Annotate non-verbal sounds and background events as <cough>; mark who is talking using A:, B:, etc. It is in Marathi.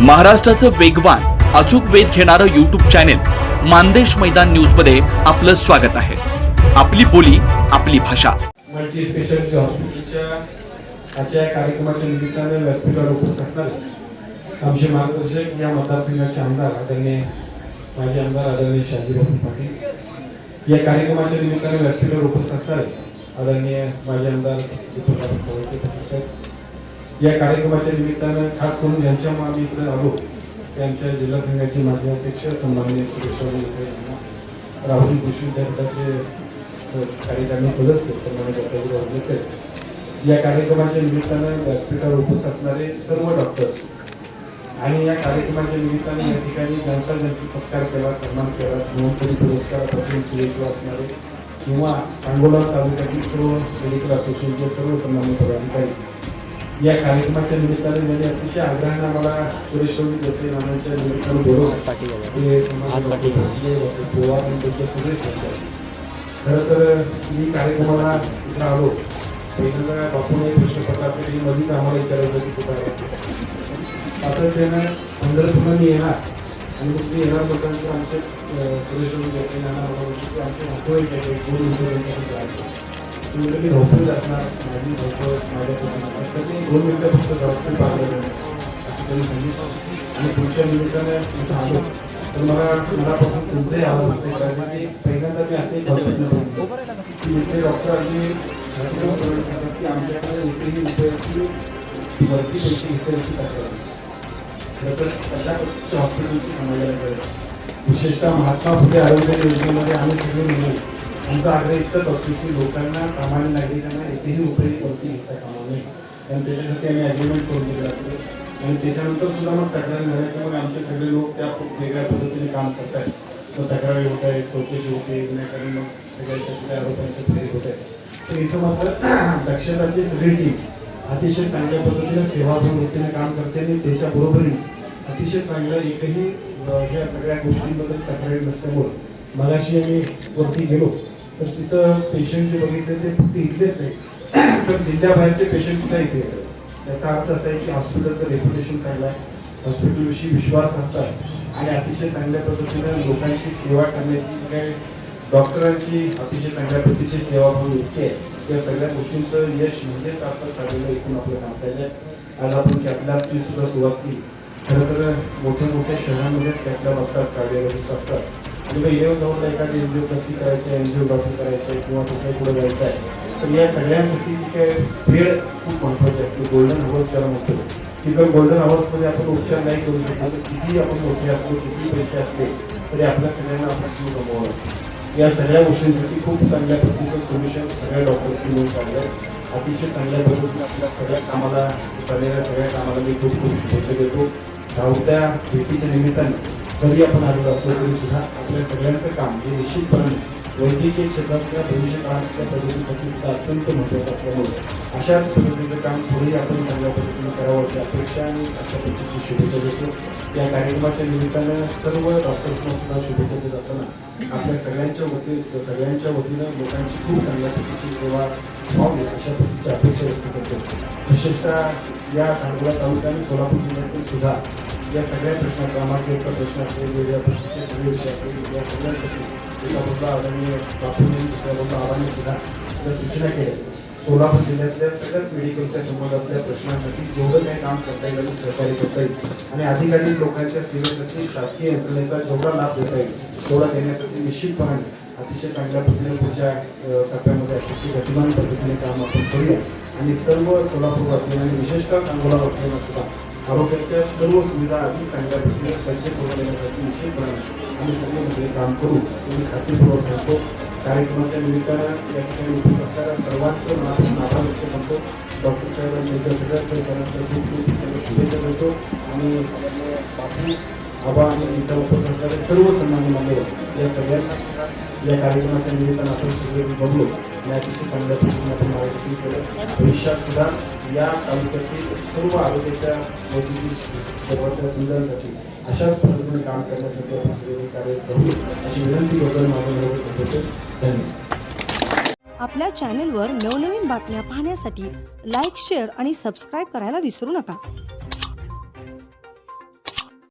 A: महाराष्ट्राचं वेगवान अचूक वेध घेणारं यूट्यूब चॅनेल मानदेश मैदान न्यूजमध्ये आपलं स्वागत आहे. आपली बोली आपली भाषा.
B: मल्टी स्पेशालिटी हॉस्पिटलच्या आजच्या या कार्यक्रमाच्या निमित्ताने व्यासपीठावर उपस्थित असणारे आमचे मार्गदर्शक या मतदारसंघाचे आमदार आदरणीय माजी आमदार आदरणीय शाजीभाऊ पाटील. या कार्यक्रमाच्या निमित्ताने व्यासपीठावर उपस्थित असणारे आदरणीय माजी आमदार विठ्ठलराव साहेब या कार्यक्रमाच्या निमित्तानं खास करून ज्यांच्यामुळे आम्ही इकडे आलो त्यांच्या जिल्हा संघाचे माजी अध्यक्ष सन्माननीय यांना राहुल कृषी विद्यापीठाचे स- कार्यकारी सदस्य सन्मानित डॉक्टर राहुल या कार्यक्रमाच्या निमित्तानं व्यासपीठावर उपस्थित असणारे सर्व डॉक्टर्स आणि या कार्यक्रमाच्या निमित्ताने या ठिकाणी ज्यांचा ज्यांचा सत्कार केला सन्मान केला मोहनपुरी पुरस्कारापासून पीएचओ असणारे किंवा सांगोला तालुक्यातील सर्व मेडिकल असोसिएशनचे सर्व सन्मान्य पदाधिकारी या कार्यक्रमाच्या निमित्ताने म्हणजे अतिशय आग्रहाने मला सुरेश रवी देसाई नानांच्या निमित्तानं बोलवलं. ते समाज डॉक्टर आणि त्यांचे सगळे सहकारी खरं तर मी कार्यक्रमाला इथं आलो. पहिल्यांदा बापूने प्रश्न पडला तरी मधीच आम्हाला विचारायचं की कुठं आहे. सातत्यानं पंढरपूरला मी येणार. आणि मग मी येणार म्हटल्यानंतर आमचे अं, सुरेश रवी देसाई नाना मला की आमचे धावपळ आहे काही दोन मिनिटं मी असणार? माझी दोन मिनटं फक्त पाहिलं असं त्यांनी सांगितलं? आणि पुढच्या निमित्ताने इथं आलो तर मला तुमचंही आवाज होते कारण की पहिल्यांदा मी हॉस्पिटल बघितलं की इथे डॉक्टर अगदी सांगतात की आमच्याकडे एकही रुपयाची वरती पैसे तक्रार तर अशा हॉस्पिटलची समाजाला विशेषतः महात्मा फुले आरोग्य योजनेमध्ये आम्ही सगळे मिळून आमचा आग्रह इतकंच असतो की लोकांना सामान्य नागरिकांना एकही रुपये वरती घेता कामा नये. कारण त्याच्यासाठी आम्ही ॲग्रीमेंट करून दिलं असतो. आणि त्याच्यानंतर सुद्धा मग तक्रारी झाल्या की मग आमचे सगळे लोक त्या वेगळ्या पद्धतीने काम करत आहेत मग तक्रारी होत आहेत चौकशी होते विनाकारण मग सगळ्याच्या सगळ्या आरोपांचे फेरी होत आहेत. तर इथं मात्र <clears throat> दक्षताची सगळी टीम अतिशय चांगल्या पद्धतीने सेवाभाव वृत्तीने काम करते आणि त्याच्याबरोबरीने अतिशय चांगलं एकही ह्या सगळ्या गोष्टींबद्दल तक्रारी नसल्यामुळं मगाशी आम्ही वरती गेलो. तर तिथं पेशंट जे बघितले ते फक्त इथलेच नाही. <coughs> तर जिल्ह्याबाहेरचे पेशंट सुद्धा इथे येतात. याचा अर्थ असा आहे की हॉस्पिटलचं रेप्युटेशन चांगलं आहे. हॉस्पिटलविषयी विश्वास असतात आणि अतिशय चांगल्या पद्धतीनं लोकांची सेवा करण्याची जी काही डॉक्टरांची अतिशय चांगल्या पद्धतीची सेवा म्हणून युक्ती आहे. या सगळ्या गोष्टींचं यश म्हणजेच आपण चाललेलं एकूण आपलं कामकाज आहे आज आपण कॅपलॅबची सुद्धा सुरुवात केली. खरं तर मोठ्या मोठ्या शहरांमध्येच कॅपलॅब असतात कार्डिओलॉजिस्ट असतात. आणि मग येऊन जाऊन एखादी एनजीओ कशी करायची एनजीओग्राफी करायची किंवा दुसऱ्या पुढे जायचं आहे तर या सगळ्यांसाठी जी काय वेळ खूप महत्वाची असते गोल्डन हवर्स ज्याला म्हणतो की जर गोल्डनमध्ये आपण उपचार नाही करू शकतो तर किती आपण मोठे असतो किती पैसे असले तरी आपल्या सगळ्यांना आपण जीव गमवावा लागतो. या सगळ्या गोष्टींसाठी खूप चांगल्या पद्धतीचं सोल्युशन सगळ्या डॉक्टर्सनी मिळून काढलं आहे. अतिशय चांगल्या पद्धतीने आपल्या सगळ्या कामाला चाललेल्या सगळ्या कामाला मी खूप खूप शुभेच्छा देतो धावत्या भेटीच्या निमित्ताने जरी आपण आलेलो असलो तरी सुद्धा आपल्या सगळ्यांचं काम हे निश्चितपणे वैद्यकीय क्षेत्रातल्या भविष्य काळाच्या प्रगतीसाठी सुद्धा अत्यंत महत्त्वाचं असल्यामुळे अशाच पद्धतीचं काम पुढेही आपण चांगल्या पद्धतीने करावं अशी अपेक्षा आणि अशा पद्धतीची शुभेच्छा देतो. या कार्यक्रमाच्या निमित्तानं सर्व डॉक्टर्सना सुद्धा शुभेच्छा देत असताना आपल्या सगळ्यांच्या वती सगळ्यांच्या वतीनं लोकांची खूप चांगल्या पद्धतीची सेवा व्हावी अशा पद्धतीची अपेक्षा व्यक्त करतो. विशेषतः या सांगोला तालुका आणि सोलापूर जिल्ह्यातील सुद्धा या सगळ्या प्रश्न ग्रामांचा प्रश्न असेल वेगळ्या प्रश्नाचे सगळे विषय असेल या सगळ्यांसाठी एका बाजूला आदरणीय बापूंनी दुसऱ्या बाजूला आव्हाने सुद्धा ज्या सूचना केल्या. सोलापूर जिल्ह्यातल्या सगळ्याच मेडिकलच्या संबंधातल्या प्रश्नांसाठी जेवढं काही काम करता येईल आणि सहकार्य करता येईल आणि अधिकाधिक लोकांच्या सेवेसाठी शासकीय यंत्रणेचा जेवढा लाभ देता येईल तेवढा देण्यासाठी निश्चितपणे अतिशय चांगल्या पद्धतीने पुढच्या टप्प्यामध्ये अतिशय गतिमान पद्धतीने काम आपण करूया. आणि सर्व सोलापूर वासियांना आणि विशेषतः सांगोला वासियांना सुद्धा तालुक्याच्या सर्व सुविधा अधिक चांगल्या पद्धतीने सज्ज करून देण्यासाठी निश्चितपणे आम्ही सगळे काम करू. तुम्ही खात्रीपूर्वक सांगतो. कार्यक्रमाच्या निमित्तानं या ठिकाणी उपस्थित असणाऱ्या सर्वांचं मनापासून आभार व्यक्त करतो. डॉक्टर साहेब त्यांच्या सगळ्या सहकार्यांचं खूप खूप त्यांना शुभेच्छा देतो. आणि बाकी आबा आणि इथं उपस्थित असणारे सर्व सन्मान्य मान्यवर या सगळ्यांना या कार्यक्रमाच्या निमित्तानं आपण सगळे बघलो या अतिशय चांगल्या पद्धतीने आपण मार्गदर्शन केलं. भविष्यात सुद्धा या तालुक्यातील सर्व आरोग्याच्या वैद्यकीय सर्वांच्या सुविधांसाठी अशाच पद्धतीने काम करण्यासाठी सगळे कार्य करू. अशी विनंती बद्दल माझ्या निरोप धन्यवाद.
C: आपल्या चॅनेलवर नवनवीन बातम्या पाहण्यासाठी लाईक शेअर आणि सबस्क्राईब करायला विसरू नका.